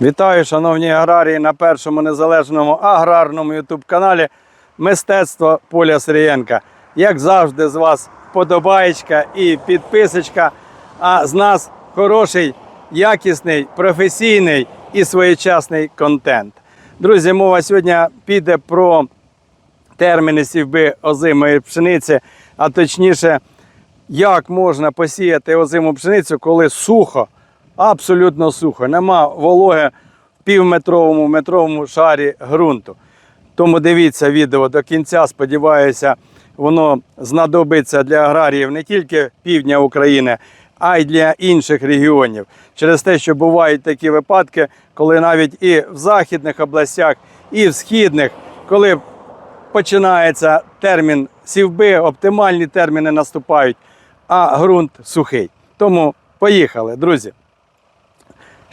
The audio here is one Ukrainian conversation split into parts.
Вітаю, шановні аграрії, на першому незалежному аграрному ютуб каналі Мистецтво Поля Сирієнка. Як завжди, з вас подобаєчка і підписочка, а з нас хороший, якісний, професійний і своєчасний контент. Друзі, мова сьогодні піде про терміни сівби озимої пшениці, а точніше, як можна посіяти озиму пшеницю, коли сухо, абсолютно сухо, нема вологи в півметровому метровому шарі ґрунту. Тому дивіться відео до кінця. Сподіваюся, воно знадобиться для аграріїв не тільки півдня України, а й для інших регіонів. Через те, що бувають такі випадки, коли навіть і в західних областях, і в східних, коли починається термін сівби, оптимальні терміни наступають, а ґрунт сухий. Тому поїхали, друзі.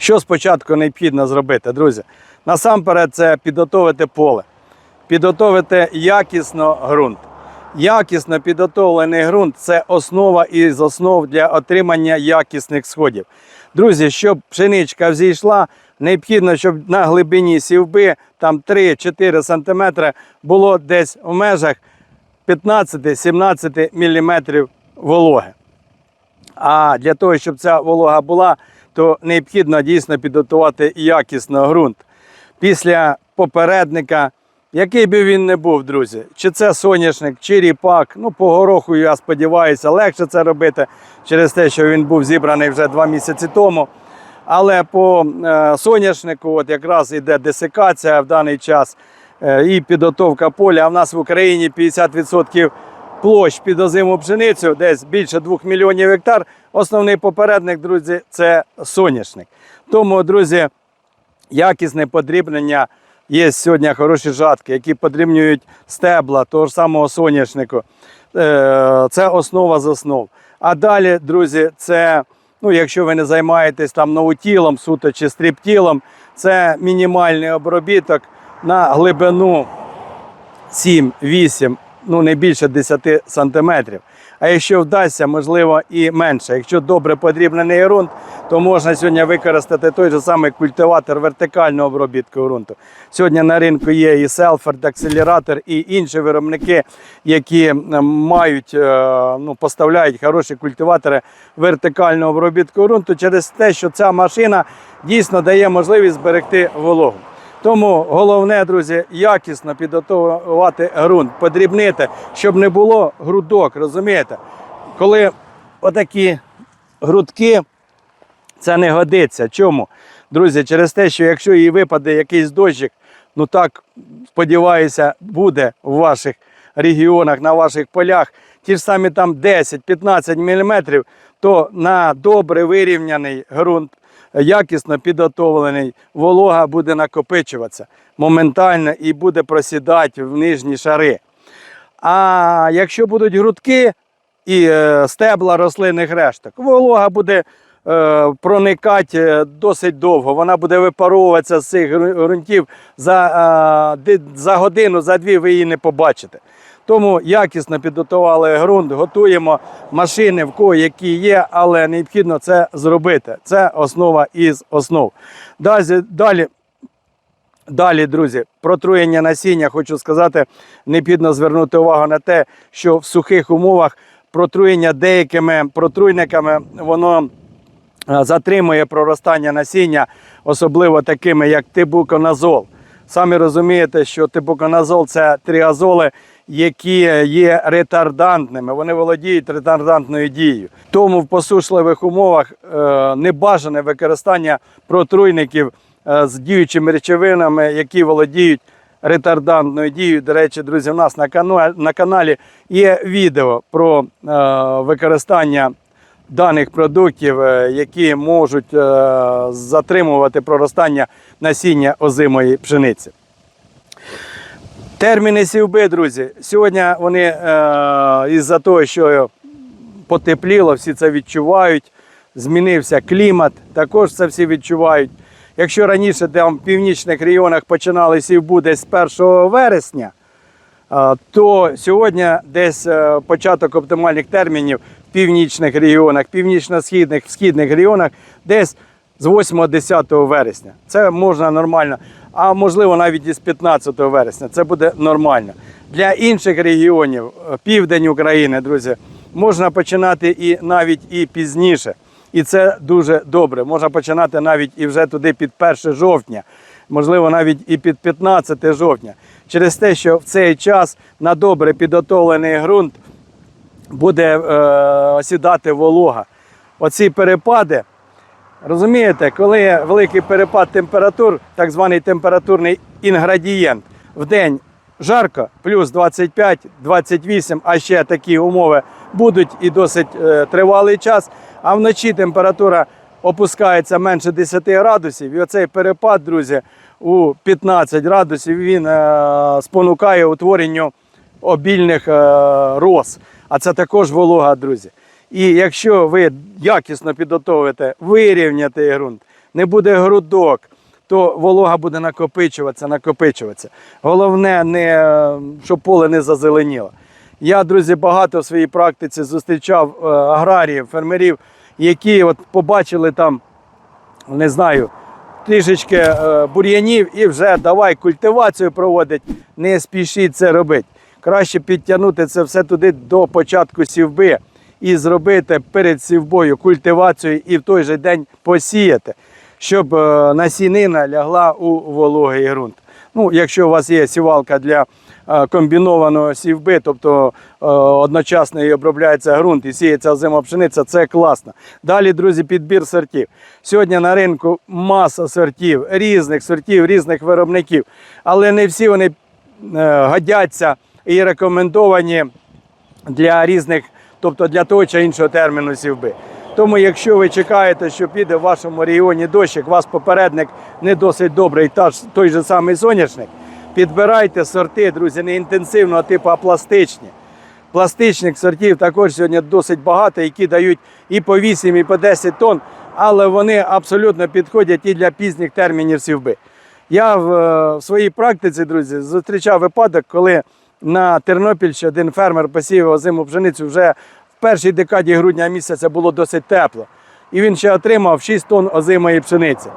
Що спочатку необхідно зробити, друзі? Насамперед, це підготовити поле, підготовити якісно ґрунт. Якісно підготовлений ґрунт це основа із основ для отримання якісних сходів. Друзі, щоб пшеничка взійшла, необхідно, щоб на глибині сівби там 3-4 см було десь в межах 15-17 мм вологи. А для того, щоб ця волога була, то необхідно дійсно підготувати якісно ґрунт. Після попередника, який би він не був, друзі, чи це соняшник, чи ріпак, ну по гороху, я сподіваюся, легше це робити через те, що він був зібраний вже два місяці тому. Але по е, соняшнику от якраз йде десикація в даний час е, і підготовка поля. А в нас в Україні 50% площ під озиму пшеницю, десь більше 2 мільйонів гектар. Основний попередник, друзі, це соняшник. Тому, друзі, якісне подрібнення. Є сьогодні хороші жатки, які подрібнюють стебла того ж самого соняшнику. Е, Це основа з основ. А далі, друзі, це, ну, якщо ви не займаєтесь там новотілом, суто чи стріптілом, це мінімальний обробіток на глибину 7-8, ну не більше 10 сантиметрів. А якщо вдасться, можливо, і менше. Якщо добре подрібнений ґрунт, то можна сьогодні використати той же самий культиватор вертикального обробітку ґрунту. Сьогодні на ринку є і Селфорд, акселератор, і інші виробники, які мають, е, ну, поставляють хороші культиватори вертикального обробітку ґрунту через те, що ця машина дійсно дає можливість зберегти вологу. Тому головне, друзі, якісно підготувати ґрунт, подрібнити, щоб не було грудок, розумієте? Коли отакі грудки, це не годиться. Чому? Друзі, через те, що якщо їй випаде якийсь дощик, ну так, сподіваюся, буде в ваших регіонах, на ваших полях, ті ж самі там 10-15 мм, то на добре вирівняний ґрунт, якісно підготовлений, волога буде накопичуватися моментально і буде просідати в нижні шари. А якщо будуть грудки і е, стебла рослинних решток, волога буде е, проникати е, досить довго. Вона буде випаровуватися з цих ґрунтів за, за годину, за дві ви її не побачите. Тому якісно підготували ґрунт, готуємо машини, в кого які є, але необхідно це зробити. Це основа із основ. Далі, далі друзі, протруєння насіння, хочу сказати, необхідно звернути увагу на те, що в сухих умовах протруєння деякими протруйниками воно е, затримує проростання насіння, особливо такими, як тибуконазол. Самі розумієте, що тибуконазол це тріазоли, які є ретардантними, вони володіють ретардантною дією. Тому в посушливих умовах е, небажане використання протруйників е, з діючими речовинами, які володіють ретардантною дією. До речі, друзі, у нас на каналі, є відео про е, використання даних продуктів, е, які можуть е, затримувати проростання насіння озимої пшениці. Терміни сівби, друзі. Сьогодні вони е, із-за того, що потепліло, всі це відчувають. Змінився клімат, також це всі відчувають. Якщо раніше там в північних регіонах починали сівбу десь з 1 вересня, а, то сьогодні десь е, початок оптимальних термінів в північних регіонах, північно-східних, в східних регіонах десь з 8-10 вересня. Це можна нормально, а можливо навіть із 15 вересня. Це буде нормально. Для інших регіонів, е, південь України, друзі, можна починати і навіть і пізніше. І це дуже добре. Можна починати навіть і вже туди під 1 жовтня, можливо, навіть і під 15 жовтня. Через те, що в цей час на добре підготовлений ґрунт буде е, осідати волога. Оці перепади, розумієте, коли великий перепад температур, так званий температурний інгредієнт, в день жарко, плюс 25, 28, а ще такі умови будуть і досить е, тривалий час, а вночі температура опускається менше 10 градусів, і оцей перепад, друзі, у 15 градусів він е, спонукає утворенню обільних е, роз. А це також волога, друзі. І якщо ви якісно підготовите, вирівняти ґрунт, не буде грудок, то волога буде накопичуватися, накопичуватися. Головне, не, щоб поле не зазеленіло. Я, друзі, багато в своїй практиці зустрічав е, аграріїв, фермерів, які от побачили там, не знаю, трішечки е, бур'янів і вже давай культивацію проводить, не спішіть це робити. Краще підтягнути це все туди до початку сівби і зробити перед сівбою культивацію і в той же день посіяти, щоб е, насінина лягла у вологий ґрунт. Ну, якщо у вас є сівалка для е, комбінованого сівби, тобто е, одночасно і обробляється ґрунт і сіється озима пшениця, це класно. Далі, друзі, підбір сортів. Сьогодні на ринку маса сортів, різних сортів, різних виробників, але не всі вони годяться і рекомендовані для різних, тобто для того чи іншого терміну сівби. Тому, якщо ви чекаєте, що піде в вашому регіоні дощик, вас попередник не досить добрий, та той же самий соняшник, підбирайте сорти, друзі, не інтенсивного типу, а пластичні. Пластичних сортів також сьогодні досить багато, які дають і по 8, і по 10 тонн, але вони абсолютно підходять і для пізніх термінів сівби. Я в, е, в своїй практиці, друзі, зустрічав випадок, коли на Тернопільщині один фермер посіяв озиму пшеницю вже в першій декаді грудня місяця було досить тепло. І він ще отримав 6 тонн озимої пшениці.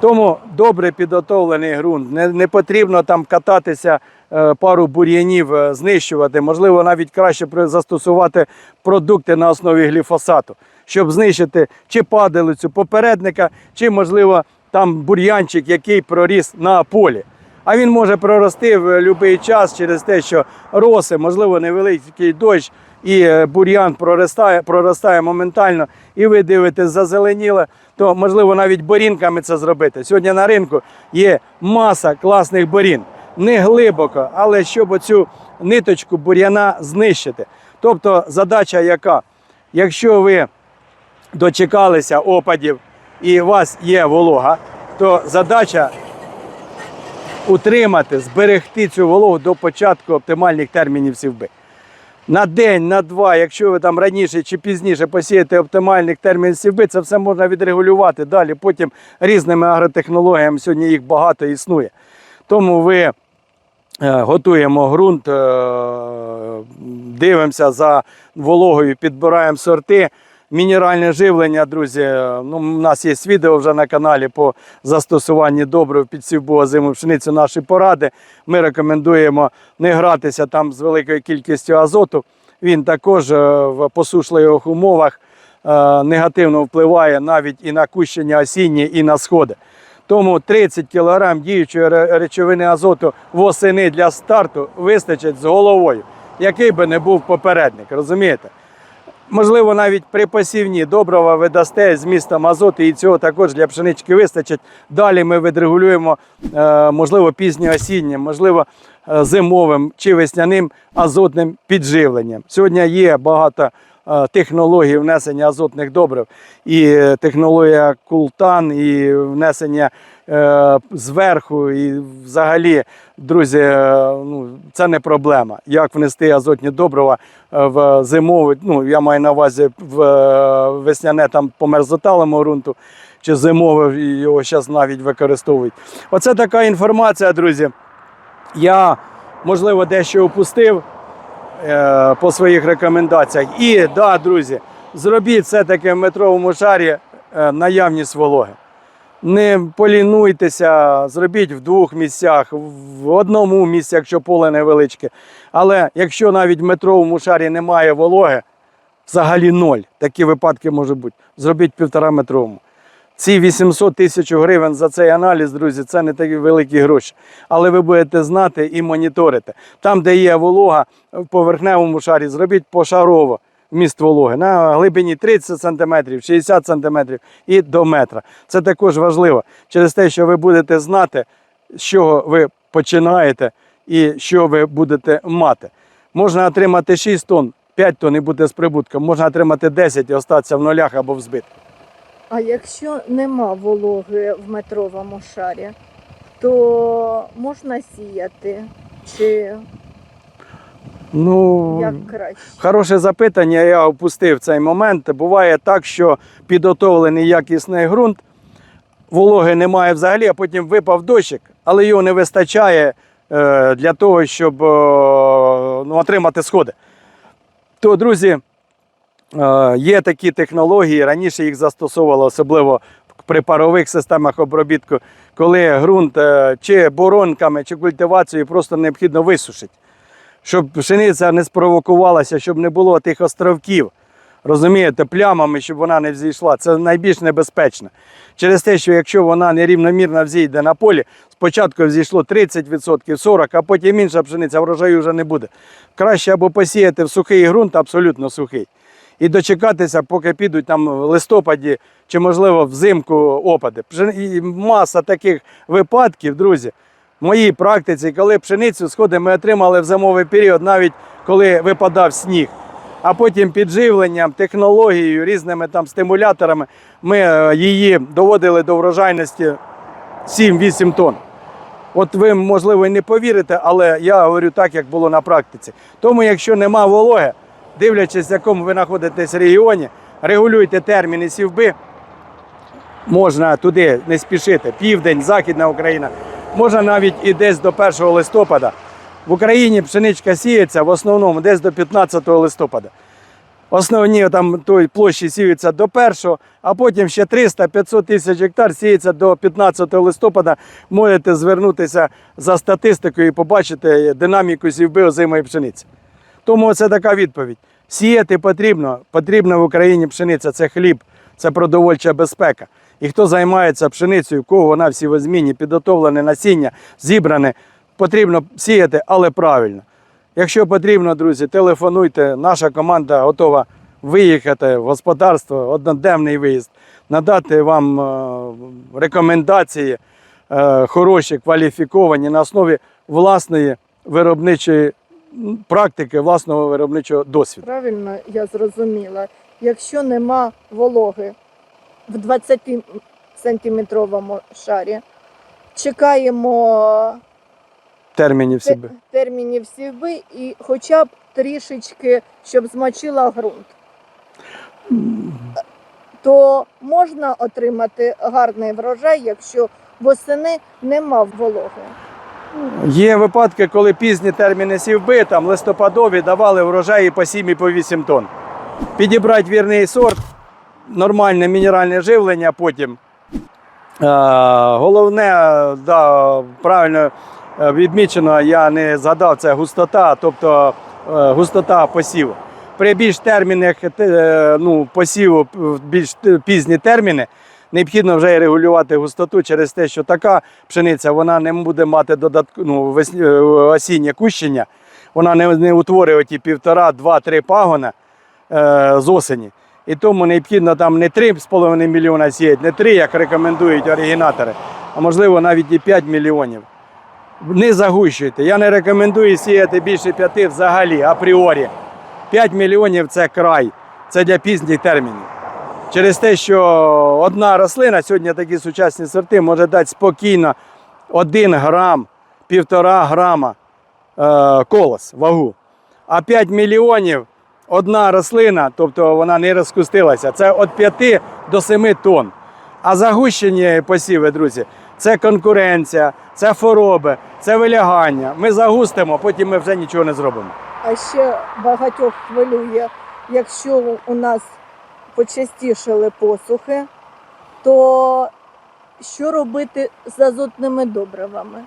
Тому добре підготовлений ґрунт. Не, не потрібно там кататися, е, пару бур'янів е, знищувати. Можливо, навіть краще застосувати продукти на основі гліфосату, щоб знищити чи падалицю попередника, чи, можливо, там бур'янчик, який проріс на полі. А він може прорости в будь-який час через те, що роси, можливо, невеликий дощ, і е, бур'ян проростає, проростає моментально, і ви дивитесь, зазеленіло, то можливо навіть борінками це зробити. Сьогодні на ринку є маса класних борін. Не глибоко, але щоб оцю ниточку бур'яна знищити. Тобто задача яка? Якщо ви дочекалися опадів і у вас є волога, то задача утримати, зберегти цю вологу до початку оптимальних термінів сівби. На день, на два, якщо ви там раніше чи пізніше посієте оптимальних термінів сівби, це все можна відрегулювати далі. Потім різними агротехнологіями сьогодні їх багато існує. Тому ви е, готуємо ґрунт, е, дивимося за вологою, підбираємо сорти. Мінеральне живлення, друзі. Ну, у нас є відео вже на каналі по застосуванні добрив під сівбу озиму пшеницю. Наші поради. Ми рекомендуємо не гратися там з великою кількістю азоту. Він також е, в посушливих умовах е, негативно впливає навіть і на кущення осінні, і на сходи. Тому 30 кг діючої речовини азоту восени для старту вистачить з головою, який би не був попередник, розумієте? Можливо, навіть при посівні добрива ви дасте з міста азоту, і цього також для пшенички вистачить. Далі ми відрегулюємо, е, можливо, пізньоосіннім, можливо, е, зимовим чи весняним азотним підживленням. Сьогодні є багато е, технологій внесення азотних добрив, і е, технологія култан, і внесення е, зверху, і взагалі, друзі, ну, це не проблема. Як внести азотні добрива в зимову, ну я маю на увазі в весняне там по мерзоталому ґрунту, чи зимове його зараз навіть використовують. Оце така інформація, друзі. Я, можливо, дещо упустив е, по своїх рекомендаціях. І да, друзі, зробіть все-таки в метровому шарі е, наявність вологи. Не полінуйтеся, зробіть в двох місцях, в одному місці, якщо поле невеличке. Але якщо навіть в метровому шарі немає вологи, взагалі ноль. Такі випадки можуть бути. Зробіть півтора метровому. Ці 800 тисяч гривень за цей аналіз, друзі, це не такі великі гроші. Але ви будете знати і моніторити. Там, де є волога в поверхневому шарі, зробіть пошарово вміст вологи на глибині 30 см, 60 см і до метра. Це також важливо через те, що ви будете знати, з чого ви починаєте і що ви будете мати. Можна отримати 6 тонн, 5 тонн і бути з прибутком, можна отримати 10 і остатися в нулях або в збитку. А якщо нема вологи в метровому шарі, то можна сіяти чи Ну, як краще? Хороше запитання, я опустив цей момент. Буває так, що підготовлений якісний ґрунт, вологи немає взагалі, а потім випав дощик, але його не вистачає е, для того, щоб е, ну, отримати сходи. То, друзі, є такі технології, раніше їх застосовували, особливо при парових системах обробітку, коли ґрунт е, чи боронками, чи культивацією просто необхідно висушити щоб пшениця не спровокувалася, щоб не було тих островків. Розумієте, плямами, щоб вона не взійшла. Це найбільш небезпечно. Через те, що якщо вона нерівномірно взійде на полі, спочатку взійшло 30%, 40%, а потім інша пшениця, врожаю вже не буде. Краще або посіяти в сухий ґрунт, абсолютно сухий. І дочекатися, поки підуть там в листопаді чи, можливо, взимку опади. І маса таких випадків, друзі, в моїй практиці, коли пшеницю сходи ми отримали в зимовий період, навіть коли випадав сніг. А потім підживленням, технологією, різними там стимуляторами ми е, її доводили до врожайності 7-8 тонн. От ви, можливо, і не повірите, але я говорю так, як було на практиці. Тому, якщо нема вологи, дивлячись, в якому ви знаходитесь регіоні, регулюйте терміни сівби, можна туди не спішити. Південь, Західна Україна, можна навіть і десь до 1 листопада. В Україні пшеничка сіється в основному десь до 15 листопада. Основні там той площі сіються до 1, а потім ще 300-500 тисяч гектар сіється до 15 листопада. Можете звернутися за статистикою і побачити динаміку сівби озимої пшениці. Тому це така відповідь. Сіяти потрібно. Потрібна в Україні пшениця це хліб, це продовольча безпека. І хто займається пшеницею, кого вона в сівозміні, підготовлене насіння, зібране, потрібно сіяти, але правильно. Якщо потрібно, друзі, телефонуйте. Наша команда готова виїхати в господарство, одноденний виїзд, надати вам е, рекомендації е, хороші, кваліфіковані на основі власної виробничої практики, власного виробничого досвіду. Правильно я зрозуміла. Якщо нема вологи в 20 сантиметровому шарі, чекаємо Термінів те- себе. термінів сівби і хоча б трішечки, щоб змочила ґрунт. То можна отримати гарний врожай, якщо восени нема вологи. Є випадки, коли пізні терміни сівби, там листопадові давали врожаї по 7 і по 8 тонн. Підібрати вірний сорт, нормальне мінеральне живлення потім. Е, головне, да, правильно е, відмічено, я не згадав, це густота, тобто е, густота посіву. При більш термінах ну, посіву, більш пізні терміни, необхідно вже регулювати густоту через те, що така пшениця вона не буде мати додатку, ну, е, осіннє кущення, вона не, не утворює ті півтора, два-три пагона е, з осені. І тому необхідно там не 3,5 мільйона сіяти, не 3, як рекомендують оригінатори, а можливо навіть і 5 мільйонів. Не загущуйте. Я не рекомендую сіяти більше 5 взагалі, апріорі. 5 мільйонів це край, це для пізніх термінів. Через те, що одна рослина, сьогодні такі сучасні сорти, може дати спокійно 1 грам, 1,5 грама е, колос, вагу. А 5 мільйонів одна рослина, тобто вона не розкустилася, це від 5 до 7 тонн. А загущені посіви, друзі, це конкуренція, це хвороби, це вилягання. Ми загустимо, потім ми вже нічого не зробимо. А ще багатьох хвилює, якщо у нас почастішали посухи, то що робити з азотними добривами?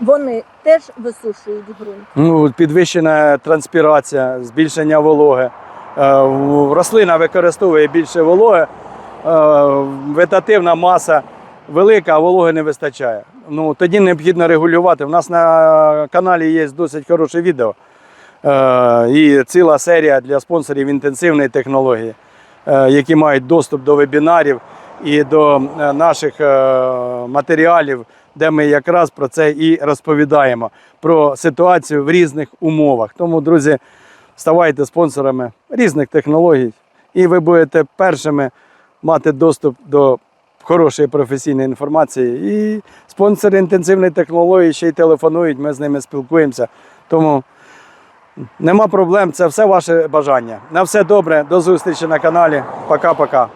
Вони теж висушують ґрунт. Ну, підвищена транспірація, збільшення вологи. Е, Рослина використовує більше вологи, е, вегетативна маса велика, а вологи не вистачає. Ну, тоді необхідно регулювати. У нас на каналі є досить хороше відео і ціла серія для спонсорів інтенсивної технології, е, які мають доступ до вебінарів і до е, наших е, матеріалів, де ми якраз про це і розповідаємо про ситуацію в різних умовах. Тому, друзі, ставайте спонсорами різних технологій, і ви будете першими мати доступ до хорошої професійної інформації. І спонсори інтенсивної технології ще й телефонують, ми з ними спілкуємося. Тому нема проблем, це все ваше бажання. На все добре, до зустрічі на каналі. Пока-пока.